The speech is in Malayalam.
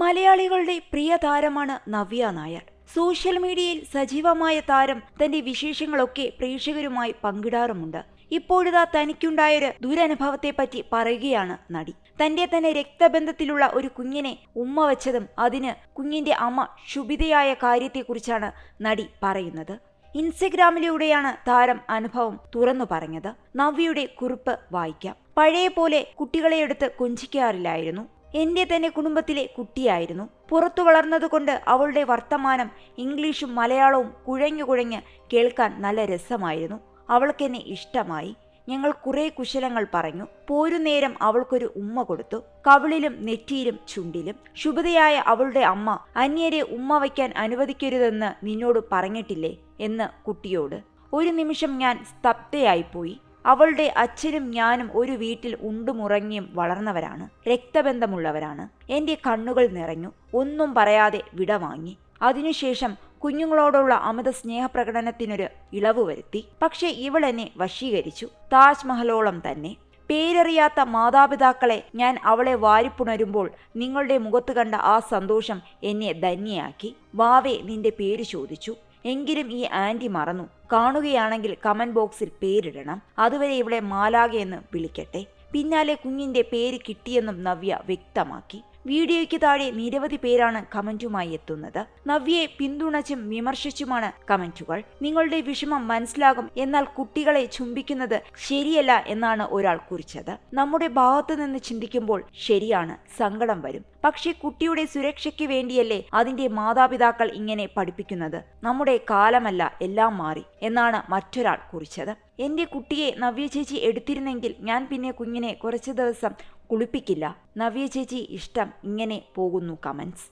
മലയാളികളുടെ പ്രിയ താരമാണ് നവ്യ നായർ. സോഷ്യൽ മീഡിയയിൽ സജീവമായ താരം തന്റെ വിശേഷങ്ങളൊക്കെ പ്രേക്ഷകരുമായി പങ്കിടാറുമുണ്ട്. ഇപ്പോഴിതാ തനിക്കുണ്ടായൊരു ദുരനുഭവത്തെപ്പറ്റി പറയുകയാണ് നടി. തന്റെ തന്നെ രക്തബന്ധത്തിലുള്ള ഒരു കുഞ്ഞിനെ ഉമ്മ വച്ചതും അതിന് കുഞ്ഞിന്റെ അമ്മ ക്ഷുഭിതയായ കാര്യത്തെക്കുറിച്ചാണ് നടി പറയുന്നത്. ഇൻസ്റ്റഗ്രാമിലൂടെയാണ് താരം അനുഭവം തുറന്നു പറഞ്ഞത്. നവ്യയുടെ കുറിപ്പ് വായിക്കാം. പഴയ പോലെ കുട്ടികളെ എടുത്ത് കൊഞ്ചിക്കാറില്ലായിരുന്നു. എന്റെ തന്നെ കുടുംബത്തിലെ കുട്ടിയായിരുന്നു. പുറത്തു വളർന്നതുകൊണ്ട് അവളുടെ വർത്തമാനം ഇംഗ്ലീഷും മലയാളവും കുഴഞ്ഞു കുഴഞ്ഞ് കേൾക്കാൻ നല്ല രസമായിരുന്നു. അവൾക്കെന്നെ ഇഷ്ടമായി. ഞങ്ങൾ കുറെ കുശലങ്ങൾ പറഞ്ഞു. പോരുന്നേരം അവൾക്കൊരു ഉമ്മ കൊടുത്തു. കവിളിലും നെറ്റിയിലും ചുണ്ടിലും. ശുഭതയായ അവളുടെ അമ്മ അന്യരെ ഉമ്മ വയ്ക്കാൻ അനുവദിക്കരുതെന്ന് നിന്നോട് പറഞ്ഞിട്ടില്ലേ? എന്ന് കുട്ടിയോട്. ഒരു നിമിഷം ഞാൻ സ്തബ്ധയായിപ്പോയി. അവളുടെ അച്ഛനും ഞാനും ഒരു വീട്ടിൽ ഉണ്ടുമുറങ്ങിയും വളർന്നവരാണ്. രക്തബന്ധമുള്ളവരാണ്. എന്റെ കണ്ണുകൾ നിറഞ്ഞു. ഒന്നും പറയാതെ വിടവാങ്ങി അതിനുശേഷം കുഞ്ഞുങ്ങളോടുള്ള അമിത സ്നേഹപ്രകടനത്തിനൊരു ഇളവ് വരുത്തി. പക്ഷേ ഇവൾ എന്നെ വശീകരിച്ചു. താജ്മഹലോളം തന്നെ. പേരറിയാത്ത മാതാപിതാക്കളെ ഞാൻ അവളെ വാരിപ്പുണരുമ്പോൾ നിങ്ങളുടെ മുഖത്ത് കണ്ട ആ സന്തോഷം എന്നെ ധന്യയാക്കി. വാവേ നിന്റെ പേര് ചോദിച്ചു. എങ്കിലും ഈ ആന്റി മറന്നു. കാണുകയാണെങ്കിൽ കമന്റ് ബോക്സിൽ പേരിടണം. അതുവരെ ഇവിടെ മാലാകയെന്ന് വിളിക്കട്ടെ. പിന്നാലെ കുഞ്ഞിന്റെ പേര് കിട്ടിയെന്നും നവ്യ വ്യക്തമാക്കി. വീഡിയോയ്ക്ക് താഴെ നിരവധി പേരാണ് കമന്റുമായി എത്തുന്നത്. നവ്യയെ പിന്തുണച്ചും വിമർശിച്ചുമാണ് കമന്റുകൾ. നിങ്ങളുടെ വിഷമം മനസ്സിലാകും എന്നാൽ കുട്ടികളെ ചുംബിക്കുന്നത് ശരിയല്ല എന്നാണ് ഒരാൾ കുറിച്ചത്. നമ്മുടെ ഭാഗത്തു നിന്ന് ചിന്തിക്കുമ്പോൾ ശരിയാണ് സങ്കടം വരും. പക്ഷേ കുട്ടിയുടെ സുരക്ഷയ്ക്ക് വേണ്ടിയല്ലേ അതിന്റെ മാതാപിതാക്കൾ ഇങ്ങനെ പഠിപ്പിക്കുന്നത്. നമ്മുടെ കാലമല്ല എല്ലാം മാറി എന്നാണ് മറ്റൊരാൾ കുറിച്ചത്. എന്റെ കുട്ടിയെ നവ്യ ചേച്ചി എടുത്തിരുന്നെങ്കിൽ ഞാൻ പിന്നെ കുഞ്ഞിനെ കുറച്ച് ദിവസം കുളിപ്പിക്കില്ല. നവ്യ ചേച്ചി ഇഷ്ടം ഇങ്ങനെ പോകുന്നു കമന്റ്സ്.